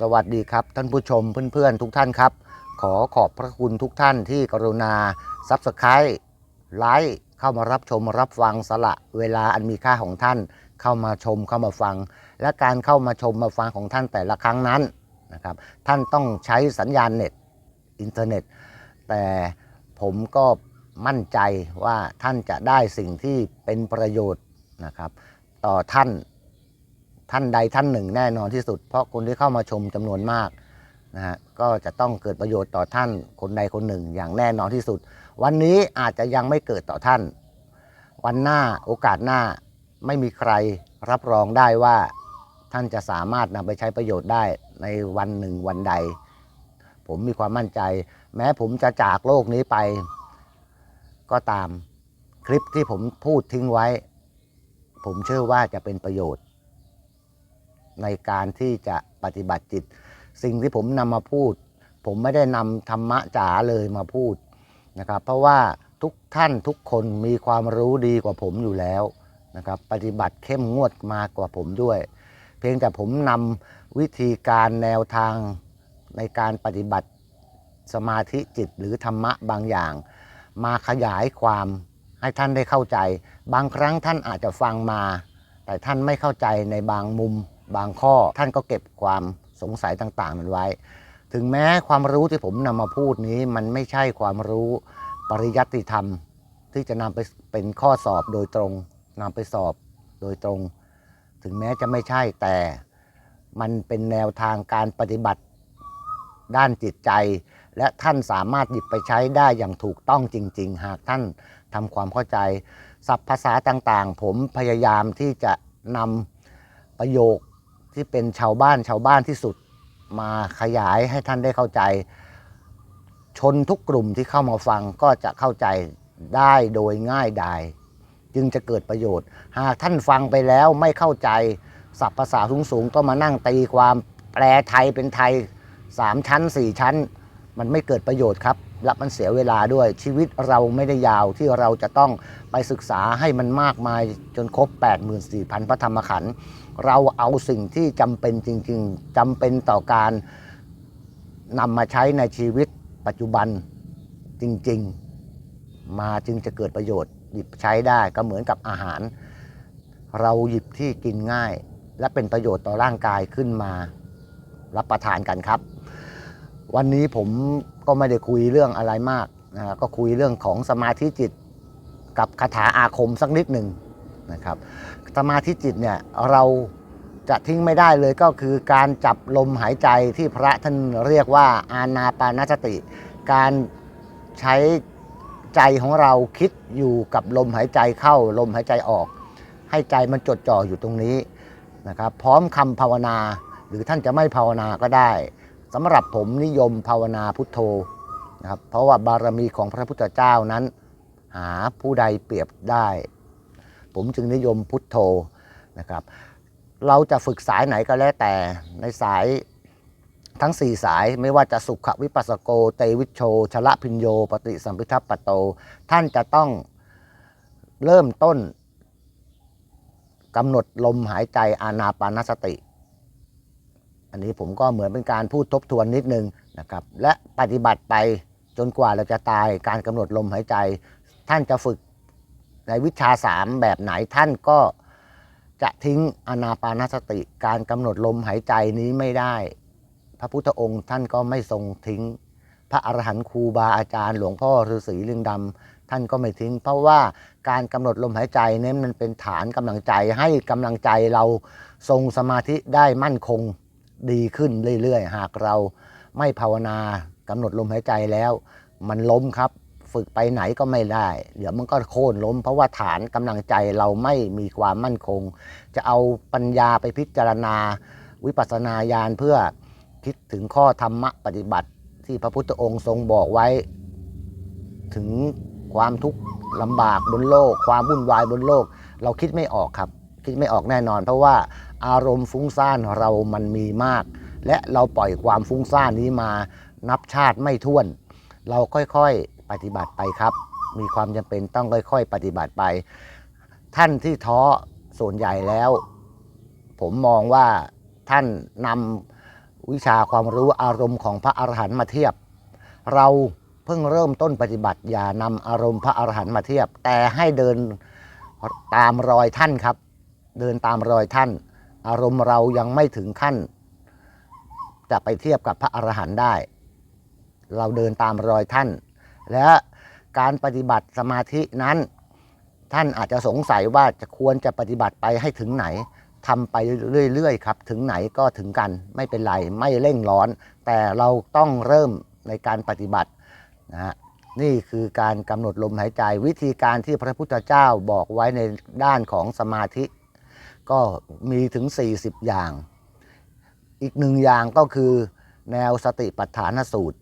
สวัสดีครับ ท่านผู้ชมเพื่อนๆ ทุกท่านครับ ขอขอบพระคุณทุกท่านที่กรุณาซับสไคร b ์ไลค์เข้ามารับชมรับฟังสละเวลาอันมีค่าของท่าน เข้ามาชมเข้ามาฟัง และการเข้ามาชมมาฟังของท่านแต่ละครั้งนั้นนะครับท่านต้องใช้สัญญาณเน็ตอินเทอร์เน็ต แต่ผมก็มั่นใจว่าท่านจะได้สิ่งที่เป็นประโยชน์นะครับ ต่อท่าน ท่านใดท่านหนึ่งแน่นอนที่สุด เพราะคนที่เข้ามาชมจำนวนมากนะฮะก็จะต้องเกิดประโยชน์ต่อท่านคนใดคนหนึ่งอย่างแน่นอนที่สุด วันนี้อาจจะยังไม่เกิดต่อท่าน วันหน้าโอกาสหน้าไม่มีใครรับรองได้ว่าท่านจะสามารถนำไปใช้ประโยชน์ได้ในวันหนึ่งวันใด ผมมีความมั่นใจ แม้ผมจะจากโลกนี้ไป ก็ตามคลิปที่ผมพูดทิ้งไว้ ผมเชื่อว่าจะเป็นประโยชน์ ในการที่จะปฏิบัติจิต สิ่งที่ผมนำมาพูด ผมไม่ได้นำธรรมะจ๋าเลยมาพูดนะครับ เพราะว่าทุกท่านทุกคนมีความรู้ดีกว่าผมอยู่แล้วนะครับปฏิบัติเข้มงวดมากกว่าผมด้วย เพียงแต่ผมนำวิธีการแนวทางในการปฏิบัติสมาธิจิตหรือธรรมะบางอย่าง มาขยายความให้ท่านได้เข้าใจ บางครั้งท่านอาจจะฟังมา แต่ท่านไม่เข้าใจในบางมุม บางข้อท่านก็เก็บความสงสัยต่างๆนั้นไว้ ถึงแม้ความรู้ที่ผมนำมาพูดนี้มันไม่ใช่ความรู้ปริยัติธรรม ที่จะนำไปเป็นข้อสอบโดยตรงนำไปสอบโดยตรง ถึงแม้จะไม่ใช่แต่มันเป็นแนวทางการปฏิบัติด้านจิตใจ และท่านสามารถหยิบไปใช้ได้อย่างถูกต้องจริง ๆ หากท่านทำความเข้าใจศัพท์ภาษาต่างๆ ผมพยายามที่จะนำประโยค ที่เป็นชาวบ้านชาวบ้านที่สุดมาขยายให้ท่านได้เข้าใจ ชนทุกกลุ่มที่เข้ามาฟังก็จะเข้าใจได้โดยง่ายดายจึงจะเกิดประโยชน์ หากท่านฟังไปแล้วไม่เข้าใจศัพท์ภาษาสูงๆต้องมานั่งตีความแปลไทยเป็นไทย3ชั้น4ชั้น มันไม่เกิดประโยชน์ครับและมันเสียเวลาด้วยชีวิตเราไม่ได้ยาวที่เราจะต้องไปศึกษาให้มันมากมายจนครบ 84,000 พระธรรมขันธ์เราเอาสิ่งที่จำเป็นจริง ๆจำเป็นต่อการนำมาใช้ในชีวิตปัจจุบันจริง ๆ มาจึงจะเกิดประโยชน์หยิบใช้ได้ก็เหมือนกับอาหาร เราหยิบที่กินง่าย และเป็นประโยชน์ต่อร่างกายขึ้นมา รับประทานกันครับ วันนี้ผมก็ไม่ได้คุยเรื่องอะไรมากนะก็คุยเรื่องของสมาธิจิต กับคาถาอาคมสักนิดหนึ่งนะครับ สมาธิจิตเนี่ยเราจะทิ้งไม่ได้เลยก็คือการจับลมหายใจที่พระท่านเรียกว่าอานาปานสติ การใช้ใจของเราคิดอยู่กับลมหายใจเข้าลมหายใจออก ให้ใจมันจดจ่ออยู่ตรงนี้นะครับ พร้อมคำภาวนาหรือท่านจะไม่ภาวนาก็ได้ สำหรับผมนิยมภาวนาพุทโธนะครับเพราะว่าบารมีของพระพุทธเจ้านั้น หาผู้ใดเปรียบได้ ผมจึงนิยมพุทโธนะครับ เราจะฝึกสายไหนก็แล้วแต่ในสายทั้ง 4 สายไม่ว่าจะสุขวิปัสสโก เตวิชโช ชละพิญโย ปฏิสัมพิทัปปโต ท่านจะต้องเริ่มต้นกำหนดลมหายใจอานาปานสติ อันนี้ผมก็เหมือนเป็นการพูดทบทวนนิดนึงนะครับ และปฏิบัติไปจนกว่าเราจะตายการกำหนดลมหายใจ ท่านจะฝึกในวิชาสามแบบไหนท่านก็จะทิ้งอนาปานสติการกำหนดลมหายใจนี้ไม่ได้ พระพุทธองค์ท่านก็ไม่ทรงทิ้ง พระอรหันต์ครูบาอาจารย์หลวงพ่อฤาษีลิงดำท่านก็ไม่ทิ้ง เพราะว่าการกำหนดลมหายใจนี้มันเป็นฐานกำลังใจให้กำลังใจเราทรงสมาธิได้มั่นคง ดีขึ้นเรื่อยๆ หากเราไม่ภาวนากำหนดลมหายใจแล้ว มันล้มครับฝึกไปไหนก็ไม่ได้ เดี๋ยวมันก็โค่นล้ม เพราะว่าฐานกำลังใจเราไม่มีความมั่นคง จะเอาปัญญาไปพิจารณา วิปัสสนาญาณเพื่อคิดถึงข้อธรรมะปฏิบัติที่พระพุทธองค์ทรงบอกไว้ ถึงความทุกข์ลำบากบนโลก ความวุ่นวายบนโลก เราคิดไม่ออกครับ คิดไม่ออกแน่นอน เพราะว่า อารมณ์ฟุ้งซ่านเรามันมีมาก และเราปล่อยความฟุ้งซ่านนี้มานับชาติไม่ถ้วน เราค่อยๆปฏิบัติไปครับ มีความจำเป็นต้องค่อย ๆ ปฏิบัติไป ท่านที่ท้อส่วนใหญ่แล้ว ผมมองว่าท่านนำวิชาความรู้อารมณ์ของพระอรหันต์มาเทียบ เราเพิ่งเริ่มต้นปฏิบัติอย่านำอารมณ์พระอรหันต์มาเทียบ แต่ให้เดินตามรอยท่านครับ เดินตามรอยท่าน อารมณ์เรายังไม่ถึงขั้น จะไปเทียบกับพระอรหันต์ได้ เราเดินตามรอยท่าน และการปฏิบัติสมาธินั้น ท่านอาจจะสงสัยว่าจะควรจะปฏิบัติไปให้ถึงไหนทำไปเรื่อยๆครับ ถึงไหนก็ถึงกันไม่เป็นไร ไม่เร่งร้อน แต่เราต้องเริ่มในการปฏิบัตินะฮะนี่คือการกำหนดลมหายใจวิธีการที่พระพุทธเจ้าบอกไว้ในด้านของสมาธิ ก็มีถึง 40 อย่าง อีกหนึ่งอย่างก็คือแนวสติปัฏฐานสูตร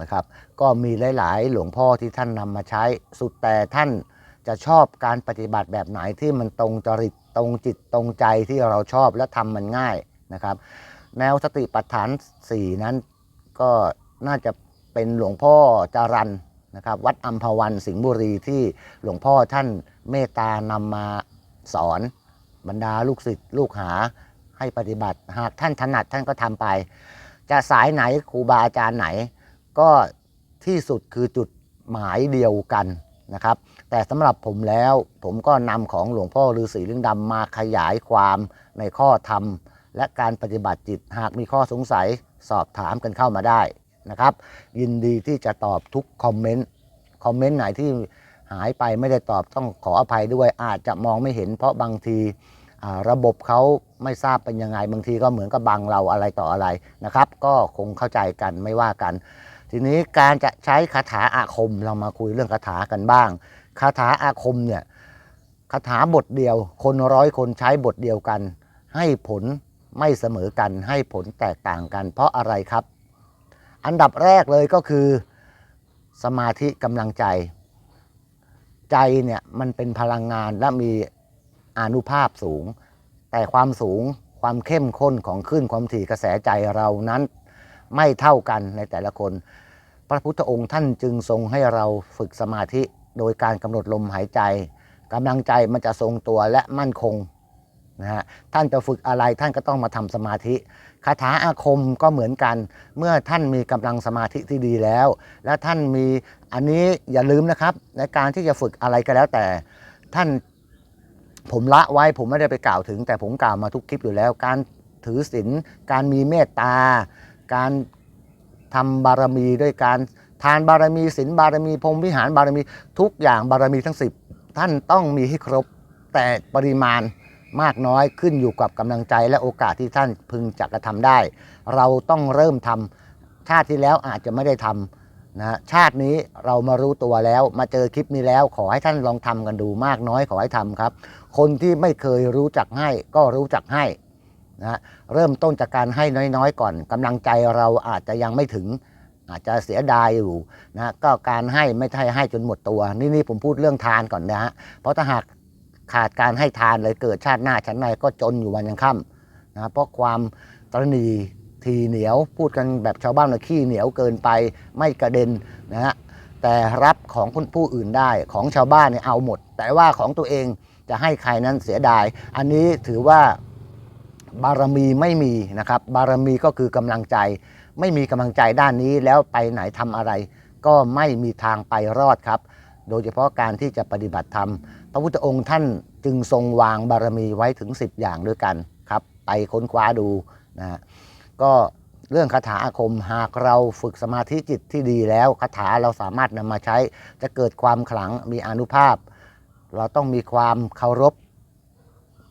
นะครับ ก็มีหลาย ๆ หลวงพ่อที่ท่านนำมาใช้สุดแต่ท่านจะชอบการปฏิบัติแบบไหนที่มันตรงจริตตรงจิตตรงใจที่เราชอบและทำมันง่ายนะครับ แนวสติปัฏฐาน 4 นั้นก็น่าจะเป็นหลวงพ่อจารันนะครับวัดอัมพวันสิงห์บุรีที่หลวงพ่อท่านเมตตานำมาสอน บรรดาลูกศิษย์ลูกหาให้ปฏิบัติ หากท่านถนัดท่านก็ทำไป จะสายไหนครูบาอาจารย์ไหน ก็ที่สุดคือจุดหมายเดียวกันนะครับ แต่สำหรับผมแล้วผมก็นำของหลวงพ่อฤาษีลิงดำมาขยายความในข้อธรรม และการปฏิบัติจิตหากมีข้อสงสัยสอบถามกันเข้ามาได้นะครับ ยินดีที่จะตอบทุกคอมเมนต์คอมเมนต์ไหนที่ หายไปไม่ได้ตอบต้องขออภัยด้วย อาจจะมองไม่เห็น เพราะบางทีระบบเขาไม่ทราบเป็นยังไงบางทีก็เหมือนกับบังเราอะไรต่ออะไรนะครับ ก็คงเข้าใจกันไม่ว่ากัน ทีนี้การจะใช้คาถาอาคมเรามาคุยเรื่องคาถากันบ้างคาถาอาคมเนี่ยคาถาบทเดียว คนร้อยคนใช้บทเดียวกัน ให้ผลไม่เสมอกัน ให้ผลแตกต่างกัน เพราะอะไรครับ อันดับแรกเลยก็คือ สมาธิกำลังใจ ใจเนี่ยมันเป็นพลังงานและมีอนุภาพสูง แต่ความสูงความเข้มข้นของคลื่นความถี่กระแสใจเรานั้นไม่เท่ากันในแต่ละคน พระพุทธองค์ท่านจึงทรงให้เราฝึกสมาธิโดยการกำหนดลมหายใจกำลังใจมันจะทรงตัวและมั่นคง นะฮะท่านจะฝึกอะไรท่านก็ต้องมาทำสมาธิคาถาอาคมก็เหมือนกัน เมื่อท่านมีกำลังสมาธิที่ดีแล้ว และท่านมีอันนี้อย่าลืมนะครับ ในการที่จะฝึกอะไรก็แล้วแต่ ท่านผมละไว้ผมไม่ได้ไปกล่าวถึง แต่ผมกล่าวมาทุกคลิปอยู่แล้ว การถือศีลการมีเมตตา การทำบารมีด้วยการทานบารมีศีลบารมีพรหมวิหารบารมีทุกอย่างบารมีทั้ง 10 ท่านต้องมีให้ครบแต่ปริมาณ มากน้อยขึ้นอยู่กับกำลังใจและโอกาสที่ท่านพึงจะกระทำได้ เราต้องเริ่มทำชาติที่แล้วอาจจะไม่ได้ทำนะชาตินี้เรามารู้ตัวแล้ว มาเจอคลิปนี้แล้ว ขอให้ท่านลองทำกันดูมากน้อยขอให้ทำครับ คนที่ไม่เคยรู้จักให้ก็รู้จักให้นะเริ่มต้นจากการให้น้อยๆ ก่อนกำลังใจเราอาจจะยังไม่ถึงอาจจะเสียดายอยู่นะก็การให้ไม่ใช่ให้จนหมดตัว นี่นี่ผมพูดเรื่องทานก่อนนะฮะเพราะถ้าหาก ขาดการให้ทานเลยเกิดชาติหน้าชั้นในก็จนอยู่วันยังค่ำนะเพราะความตรณีทีเหนียวพูดกันแบบชาวบ้านว่าขี้เหนียวเกินไปไม่กระเด็นนะฮะแต่รับของคนผู้อื่นได้ของชาวบ้านเนี่ยเอาหมด แต่ว่าของตัวเองจะให้ใครนั้นเสียดาย อันนี้ถือว่าบารมีไม่มีนะครับ บารมีก็คือกำลังใจ ไม่มีกำลังใจด้านนี้แล้วไปไหนทำอะไร ก็ไม่มีทางไปรอดครับ โดยเฉพาะการที่จะปฏิบัติธรรม พระพุทธองค์ท่านจึงทรงวางบารมีไว้ถึง 10 อย่างด้วยกันครับ ไปค้นคว้าดูนะฮะก็เรื่องคาถาอาคมหากเราฝึกสมาธิจิตที่ดีแล้วคาถาเราสามารถนำมาใช้ จะเกิดความขลังมีอนุภาพ เราต้องมีความเคารพ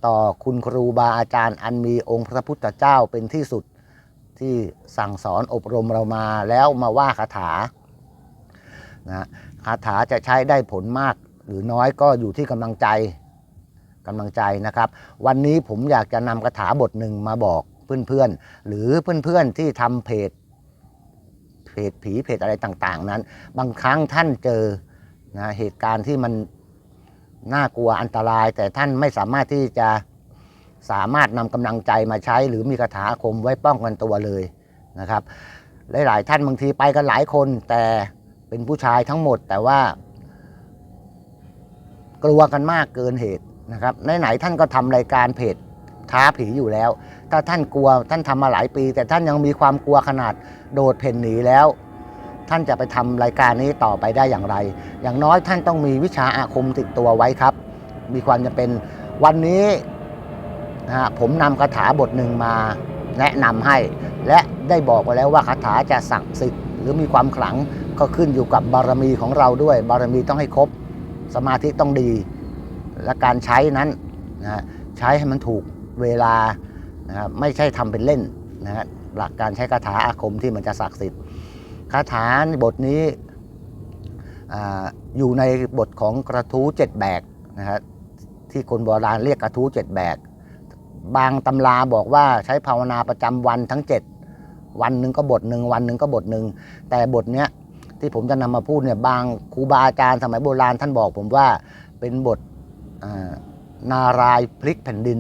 ต่อคุณครูบาอาจารย์ อันมีองค์พระพุทธเจ้าเป็นที่สุดที่สั่งสอนอบรมเรามาแล้วมาว่าคาถานะ คาถาจะใช้ได้ผลมาก หรือน้อยก็อยู่ที่กำลังใจกำลังใจนะครับ วันนี้ผมอยากจะนำคาถาบทหนึ่งมาบอกเพื่อนๆ หรือเพื่อนๆที่ทำเพจเพจผีเพจอะไรต่าง ๆ นั้น บางครั้งท่านเจอนะเหตุการณ์ที่มันน่ากลัวอันตราย แต่ท่านไม่สามารถที่จะสามารถนำกำลังใจมาใช้ หรือมีคาถาคมไว้ป้องกันตัวเลยนะครับ หลายๆ ท่านบางทีไปกันหลายคนแต่ เป็นผู้ชายทั้งหมด แต่ว่า กลัวกันมากเกินเหตุนะครับไหนๆท่านก็ทำรายการเพจท้าผีอยู่แล้ว ถ้าท่านกลัวท่านทำมาหลายปี แต่ท่านยังมีความกลัวขนาดโดดเพ่นหนีแล้ว ท่านจะไปทำรายการนี้ต่อไปได้อย่างไร อย่างน้อยท่านต้องมีวิชาอาคมติดตัวไว้ครับ มีความจำเป็นวันนี้นะฮะผมนำคาถาบทหนึ่งมาแนะนำให้ และได้บอกไปแล้วว่าคาถาจะศักดิ์สิทธิ หรือมีความขลังก็ขึ้นอยู่กับบารมีของเราด้วย บารมีต้องให้ครบ สมาธิต้องดี และการใช้นั้นนะฮะใช้ให้มันถูกเวลานะครับไม่ใช่ทำเป็นเล่นนะฮะหลักการใช้คาถาอาคมที่มันจะศักดิ์สิทธิ์คาถาบทนี้อาอยู่ในบทของกระทู้เจ็ดแบกนะฮะที่คนโบราณเรียกกระทู้เจ็ดแบก บางตำราบอกว่าใช้ภาวนาประจำวันทั้ง7 วันหนึ่งก็บทหนึ่งวันหนึ่งก็บทหนึ่งแต่บทเนี้ยที่ผมจะนำมาพูดเนี่ยบางครูบาอาจารย์สมัยโบราณท่านบอกผมว่าเป็นบทนารายพลิกแผ่นดิน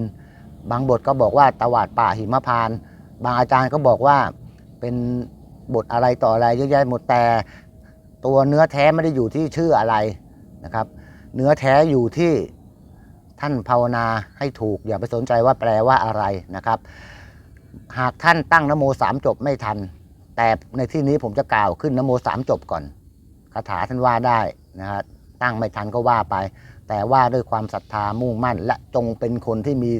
บางบทก็บอกว่าตวาดป่าหิมพาน บางอาจารย์ก็บอกว่าเป็นบทอะไรต่ออะไรเยอะแยะหมดแต่ตัวเนื้อแท้ไม่ได้อยู่ที่ชื่ออะไรนะครับ เนื้อแท้อยู่ที่ท่านภาวนาให้ถูกอย่าไปสนใจว่าแปลว่าอะไรนะครับ หากท่านตั้งนโมสามจบไม่ทัน แต่ในที่นี้ผมจะกล่าวขึ้นนโมสามจบก่อนคาถาท่านว่าได้นะฮะตั้งไม่ทันก็ว่าไป แต่ว่าด้วยความศรัทธามุ่งมั่น และจงเป็นคนที่มี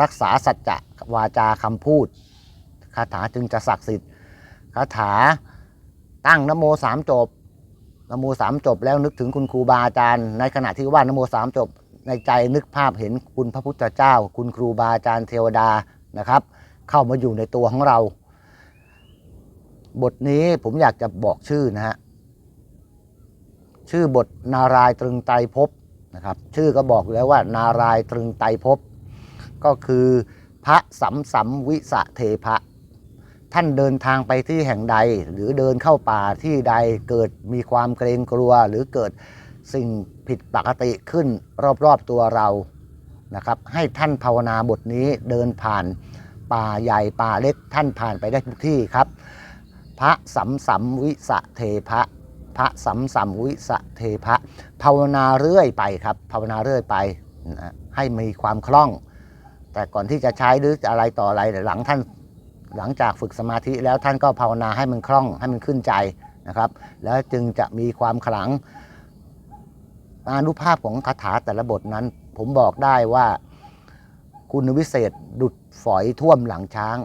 รักษาสัจจะวาจาคำพูดคาถาจึงจะศักดิ์สิทธิ์คาถาตั้งนโมสามจบนโมสามจบแล้วนึกถึงคุณครูบาอาจารย์ ในขณะที่ว่านโมสามจบในใจนึกภาพเห็นคุณพระพุทธเจ้า คุณครูบาอาจารย์เทวดานะครับ เข้ามาอยู่ในตัวของเรา บทนี้ผมอยากจะบอกชื่อนะฮะชื่อบทนารายตรึงไตรภพนะครับ ชื่อก็บอกแล้วว่า นารายตรึงไตรภพก็คือพระสัมสัมวิสะเทพะ ท่านเดินทางไปที่แห่งใด หรือเดินเข้าป่าที่ใดเกิดมีความเกรงกลัว หรือเกิดสิ่งผิดปกติขึ้นรอบๆตัวเรานะครับ ให้ท่านภาวนาบทนี้เดินผ่าน ป่าใหญ่ป่าเล็กท่านผ่านไปได้ทุกที่ครับ พระสัมสัมวิสะเทพะพระสัมสัมวิสะเทพะภาวนาเรื่อยไปครับภาวนาเรื่อยไปให้มีความคล่อง แต่ก่อนที่จะใช้หรืออะไรต่ออะไรหลังท่านหลังจากฝึกสมาธิแล้วท่านก็ภาวนาให้มันคล่องให้มันขึ้นใจนะครับ แล้วจึงจะมีความขลังอานุภาพของคาถาแต่ละบทนั้น ผมบอกได้ว่า คุณวิเศษดุดฝอยท่วมหลังช้าง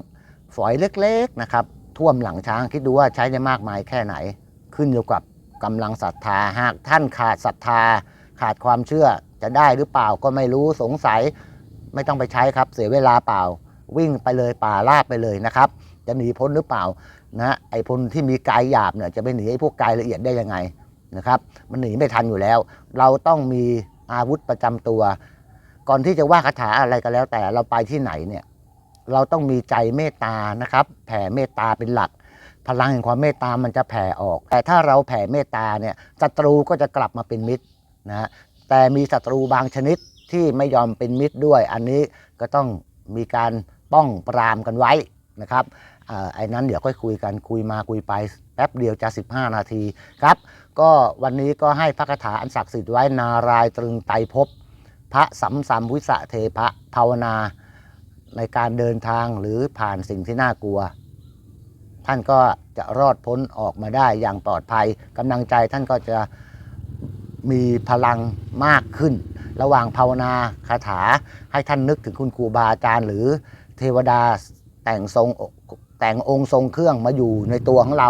ฝอยเล็กๆนะครับ ท่วมหลังช้างคิดดูว่าใช้ได้มากมายแค่ไหน ขึ้นอยู่กับกำลังศรัทธาหากท่านขาดศรัทธา ขาดความเชื่อจะได้หรือเปล่าก็ไม่รู้สงสัย ไม่ต้องไปใช้ครับ เสียเวลาเปล่า วิ่งไปเลยป่าลาบไปเลยนะครับ จะหนีพ้นหรือเปล่านะไอ้พ้นที่มีกายหยาบเนี่ยจะไปหนีไอ้พวกกายละเอียดได้ยังไงนะครับ มันหนีไม่ทันอยู่แล้ว เราต้องมีอาวุธประจำตัว ก่อนที่จะว่าคาถาอะไรก็แล้ว แต่เราไปที่ไหนเนี่ย เราต้องมีใจเมตตานะครับ แผ่เมตตาเป็นหลัก พลังแห่งความเมตตามันจะแผ่ออก แต่ถ้าเราแผ่เมตตาเนี่ยศัตรูก็จะกลับมาเป็นมิตรนะฮะแต่มีศัตรูบางชนิดที่ไม่ยอมเป็นมิตรด้วย อันนี้ก็ต้องมีการป้องปรามกันไว้นะครับไอ้นั้นเดี๋ยวค่อยคุยกันคุยมาคุยไปแป๊บเดียวจะ 15 นาทีครับ ก็วันนี้ก็ให้พระคาถาอันศักดิ์สิทธิ์ไว้นารายตรึงไตรภพ พระสัมสัมวิสะเทพะภาวนาในการเดินทางหรือผ่านสิ่งที่น่ากลัว ท่านก็จะรอดพ้นออกมาได้อย่างปลอดภัยกำลังใจท่านก็จะมีพลังมากขึ้น ระหว่างภาวนาคาถาให้ท่านนึกถึงคุณครูบาอาจารย์ หรือเทวดาแต่งทรงแต่งองค์ทรงเครื่องมาอยู่ในตัวของเรา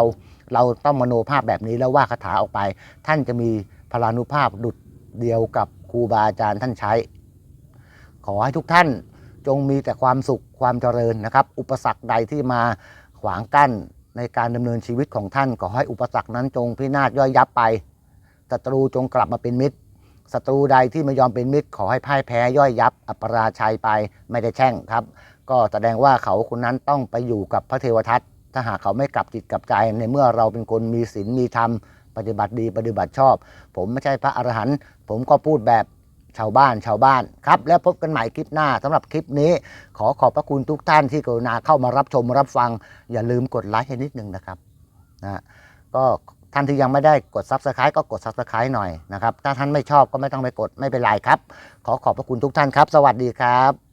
เราต้องมโนภาพแบบนี้แล้วว่าคาถาออกไป ท่านจะมีพลานุภาพดุดเดียวกับ ครูบาอาจารย์ท่านใช้ ขอให้ทุกท่านจงมีแต่ความสุขความเจริญนะครับ อุปสรรคใดที่มาขวางกั้นในการดำเนินชีวิตของท่าน ขอให้อุปสรรคนั้นจงพินาศย่อยยับไปศัตรูจงกลับมาเป็นมิตรศัตรูใดที่ไม่ยอมเป็นมิตร ขอให้พ่ายแพ้ย่อยยับ อัปราชัยไปไม่ได้แช่งครับ ก็แสดงว่าเขาคนนั้นต้องไปอยู่กับพระเทวทัตถ้าหากเขาไม่กลับจิตกลับใจในเมื่อเราเป็นคนมีศีลมีธรรม ปฏิบัติดีปฏิบัติชอบ ผมไม่ใช่พระอรหันต์ผมก็พูดแบบชาวบ้านชาวบ้านครับ แล้วพบกันใหม่คลิปหน้าสำหรับคลิปนี้ ขอขอบพระคุณทุกท่านที่กรุณาเข้ามารับชมรับฟัง อย่าลืมกดไลค์ให้นิดนึงนะครับนะก็ท่านที่ยังไม่ได้กด Subscribe ก็กด Subscribe หน่อยนะครับ ถ้าท่านไม่ชอบก็ไม่ต้องไปกดไม่เป็นไรครับ ขอขอบพระคุณทุกท่านครับ สวัสดีครับ